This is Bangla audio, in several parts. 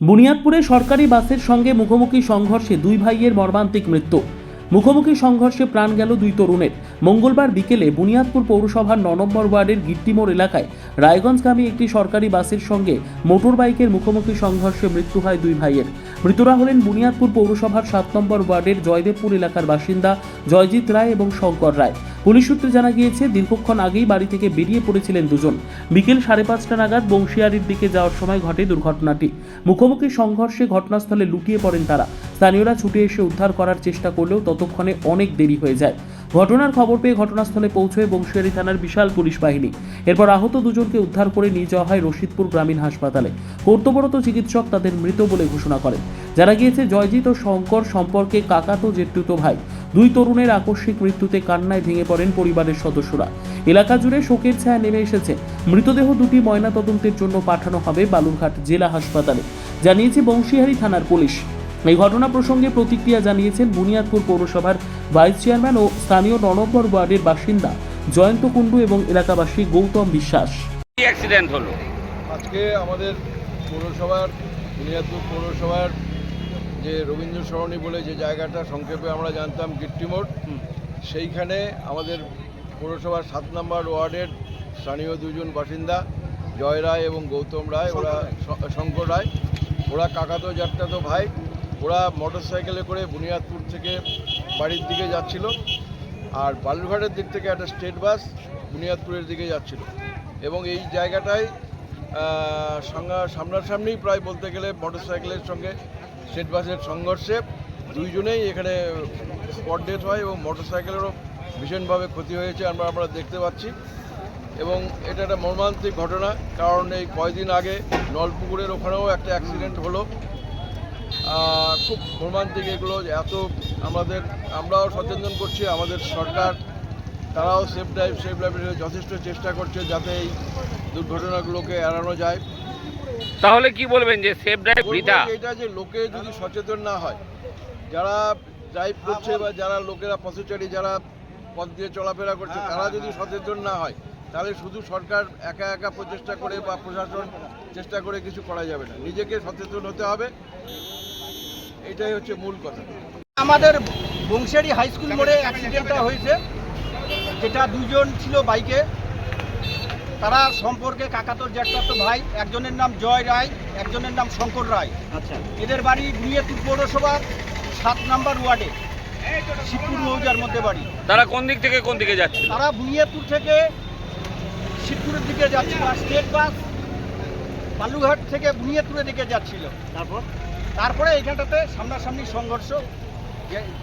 বুনিয়াদপুরে সরকারি বাসের সঙ্গে মুখোমুখি সংঘর্ষে দুই ভাইয়ের মর্মান্তিক মৃত্যু। মুখোমুখি সংঘর্ষে প্রাণ গেল দুই তরুণের। মঙ্গলবার বিকেলে বুনিয়াদপুর পৌরসভার ন নম্বর ওয়ার্ডের গিট্টিমোড় এলাকায় রায়গঞ্জগামী একটি সরকারি বাসের সঙ্গে মোটর বাইকের মুখোমুখি সংঘর্ষে মৃত্যু হয় দুই ভাইয়ের। মৃতরা হলেন বুনিয়াদপুর পৌরসভার সাত নম্বর ওয়ার্ডের জয়দেবপুর এলাকার বাসিন্দা জয়জিৎ রায় এবং শঙ্কর রায়। পুলিশ সূত্রে জানা গিয়েছে, দীর্ঘক্ষণ আগেই বাড়ি থেকে বেরিয়ে পড়েছিলেন দুজন। বিকেল সাড়ে পাঁচটা নাগাদ বংশিয়ারির দিকে যাওয়ার সময় ঘটে দুর্ঘটনাটি। মুখোমুখি সংঘর্ষে ঘটনাস্থলে লুটিয়ে পড়েন তারা। স্থানীয়রা ছুটে এসে উদ্ধার করার চেষ্টা করলেও ততক্ষণে অনেক দেরি হয়ে যায়। ঘটনার খবর পেয়ে ঘটনাস্থলে পৌঁছয় বংশিয়ারি থানার বিশাল পুলিশ বাহিনী। এরপর আহত দুজনকে উদ্ধার করে নিয়ে যাওয়া হয় রশিদপুর গ্রামীণ হাসপাতালে। কর্তব্যরত চিকিৎসক তাদের মৃত বলে ঘোষণা করেন। জানা গিয়েছে, জয়জিৎ ও শঙ্কর সম্পর্কে কাকাতো জেঠতুতো ভাই। দুই তরুণের আকস্মিক মৃত্যুতে কান্নায় ভেঙে পড়েন পরিবারের সদস্যরা। এলাকা জুড়ে শোকের ছায়া নেমে এসেছে। মৃতদেহ দুটি ময়নাতদন্তের জন্য পাঠানো হবে বালুরঘাট জেলা হাসপাতালে। জানিয়েছে বংশীহারি থানার পুলিশ। এই ঘটনা প্রসঙ্গে প্রতিক্রিয়া জানিয়েছেন বুনিয়াদপুর পৌরসভার ভাইস চেয়ারম্যান ও স্থানীয় ননম্বর ওয়ার্ডের বাসিন্দা জয়ন্ত কুণ্ডু এবং এলাকাবাসী গৌতম বিশ্বাস। অ্যাক্সিডেন্ট হলো? আজকে আমাদের পৌরসভার বুনিয়াদপুর পৌরসভার যে রবীন্দ্র সরণি বলে যে জায়গাটা সংক্ষেপে আমরা জানতাম গিট্টিমোড় সেইখানে আমাদের পৌরসভার সাত নম্বর ওয়ার্ডের স্থানীয় দুজন বাসিন্দা জয় রায় এবং গৌতম রায় ওরা শঙ্কর রায় ওরা কাকাতো জাট্টাতো ভাই ওরা মোটর সাইকেলে করে বুনিয়াদপুর থেকে বাড়ির দিকে যাচ্ছিল আর বালুরঘাটের দিক থেকে একটা স্টেট বাস বুনিয়াদপুরের দিকে যাচ্ছিল। এবং এই জায়গাটায় সামনা- সামনাসামনি প্রায় বলতে গেলে মোটর সাইকেলের সঙ্গে স্টেট বাসের সংঘর্ষে দুইজনেই এখানে স্পট ডেথ হয় এবং মোটর সাইকেলেরও ভীষণভাবে ক্ষতি হয়েছে আমরা আমরা দেখতে পাচ্ছি। এবং এটা একটা মর্মান্তিক ঘটনা, কারণ এই কয়দিন আগে নলপুকুরের ওখানেও একটা অ্যাক্সিডেন্ট হলো। খুব মর্মান্তিক এগুলো এত আমাদের আমরাও সচেতন করছি আমাদের সরকার তারাও সেফ ড্রাইভ সেফ ড্রাইভের যথেষ্ট চেষ্টা করছে যাতে এই দুর্ঘটনাগুলোকে এড়ানো যায়। তাহলে কি বলবেন যে সেফ ড্রাইভ বৃথা? এটা যে লোকে যদি সচেতন না হয় যারা ড্রাইভ করছে বা যারা লোকেরা পথচারী যারা পথ দিয়ে চলাফেরা করছে তারা যদি সচেতন না হয় তাহলে শুধু সরকার একা একা প্রচেষ্টা করে বা প্রশাসন চেষ্টা করে কিছু করা যাবে না। নিজেকে সচেতন হতে হবে। এটাই হচ্ছে মূল কথা। আমাদের বংশেরি হাই স্কুল মোড়ে অ্যাক্সিডেন্টটা হয়েছে। যেটা দুজন ছিল বাইকে। তারা সম্পর্কে কাকাতর জ্যাঠাতো ভাই একজনের নাম জয় রায় একজনের নাম শঙ্কর রায়। আচ্ছা। এদের বাড়ি বুনিয়াদপুর পৌরসভার সাত নাম্বার ওয়ার্ডে শিবপুর মৌজার মধ্যে বাড়ি। তারা কোন দিক থেকে কোন দিকে যাচ্ছে? তারা বুনিয়াদপুর থেকে শিবপুরের দিকে যাচ্ছিল আর স্টেট বাস বালুঘাট থেকে বুনিয়াদপুরের দিকে যাচ্ছিল। তারপর? তারপরে এইখানটাতে সামনাসামনি সংঘর্ষ।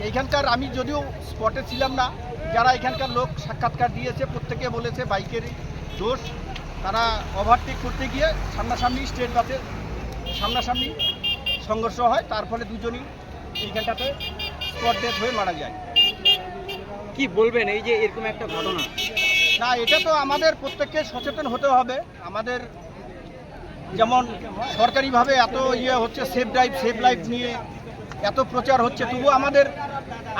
এইখানকার আমি যদিও স্পটে ছিলাম না যারা এখানকার লোক সাক্ষাৎকার দিয়েছে প্রত্যেকে বলেছে বাইকের দোষ। তারা ওভারটেক করতে গিয়ে সামনাসামনি স্টেট বাসের সামনাসামনি সংঘর্ষ হয় তার ফলে দুজনই এইখানটাতে স্পট ডেথ হয়ে মারা যায়। কি বলবেন এই যে এরকম একটা ঘটনা? না এটা তো আমাদের প্রত্যেককে সচেতন হতে হবে। আমাদের যেমন সরকারিভাবে এত ইয়ে হচ্ছে সেফ ড্রাইভ সেফ লাইফ নিয়ে এত প্রচার হচ্ছে তবুও আমাদের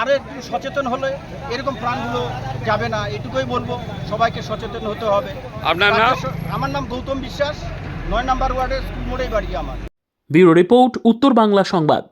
আরও একটু সচেতন হলে এরকম প্রাণগুলো যাবে না এটুকুই বলব সবাইকে সচেতন হতে হবে। আপনার নাম? আমার নাম গৌতম বিশ্বাস নয় নাম্বার ওয়ার্ডের স্কুল মোড়েই বাড়ি আমার। ব্যুরো রিপোর্ট উত্তর বাংলা সংবাদ।